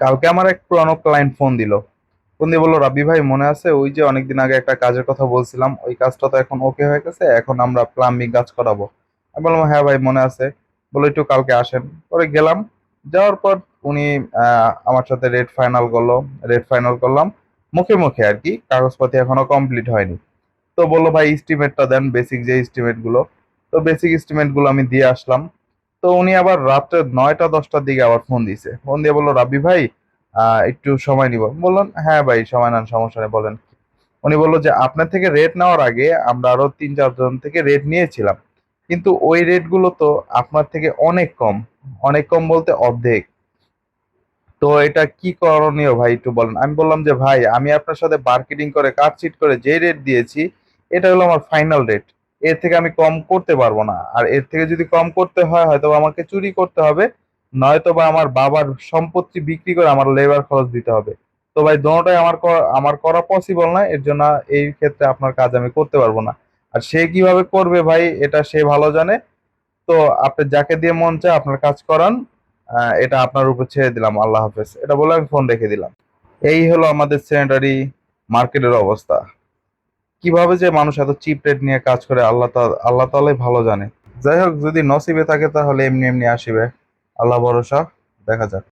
কালকে আমার এক পুরানো ক্লায়েন্ট ফোন দিল। ফোন দিয়ে বলল, রাব্বি ভাই, মনে আছে ওই যে অনেকদিন আগে একটা কাজের কথা বলছিলাম, ওই কাজটা তো এখন ওকে হয়ে গেছে, এখন আমরা প্লাম্বিং কাজ করাবো। আমি বললাম হ্যাঁ ভাই, মনে আছে। বলে একটু কালকে আসেন। পরে গেলাম, যাওয়ার পর উনি আমার সাথে রেড ফাইনাল করল রেড ফাইনাল করলাম। মুখে মুখে আর কি, কাগজপাতি এখনও কমপ্লিট হয়নি। তো বলল, ভাই এস্টিমেটটা দেন বেসিক যে এস্টিমেটগুলো। তো বেসিক এস্টিমেটগুলো আমি দিয়ে আসলাম। তো উনি আবার রাত্রে নয়টা, দশটার দিকে আবার ফোন দিছে। ফোন দিয়ে বলল, রাব্বি ভাই একটু সময় নিব। বললাম হ্যাঁ ভাই, সময় নেন, সমস্যা নেই, বলেন উনি বলল যে, আপনার থেকে রেট নেওয়ার আগে আমরা আরও তিন চারজন থেকে রেট নিয়েছিলাম। কিন্তু ওই রেটগুলো তো আপনার থেকে অনেক কম। অনেক কম বলতে অর্ধেক। তো এটা কি করণীয় ভাই, একটু বলেন? আমি বললাম যে, ভাই, আমি আপনার সাথে মার্কেটিং করে কাটচিট করে যে রেট দিয়েছি, এটা হলো আমার ফাইনাল রেট এর থেকে আমি কম করতে পারব না। আর এর থেকে যদি কম করতে হয় হয়তো আমাকে চুরি করতে হবে নয়তো বা আমার বাবার সম্পত্তি বিক্রি করে আমার লেবার খরচ দিতে হবে। তো ভাই, দোনোটাই আমার আমার করা পসিবল না, এর জন্য এই ক্ষেত্রে আপনার কাজ আমি করতে পারব না। আর সে কীভাবে করবে ভাই, এটা সে ভালো জানে। তো আপনি যাকে দিয়ে মন চায় আপনার কাজ করান এটা আপনার উপর ছেড়ে দিলাম। আল্লাহ হাফেজ। এটা বলে আমি ফোন রেখে দিলাম। এই হলো আমাদের স্যানিটারি মার্কেটের অবস্থা। কীভাবে যে মানুষ এত চিপ রেট নিয়ে কাজ করে, আল্লাহ আল্লাহ তালাই ভালো জানে। যাই হোক, যদি নসিবে থাকে তাহলে এমনি এমনি আসিবে। আল্লাহ ভরসা, দেখা যাক।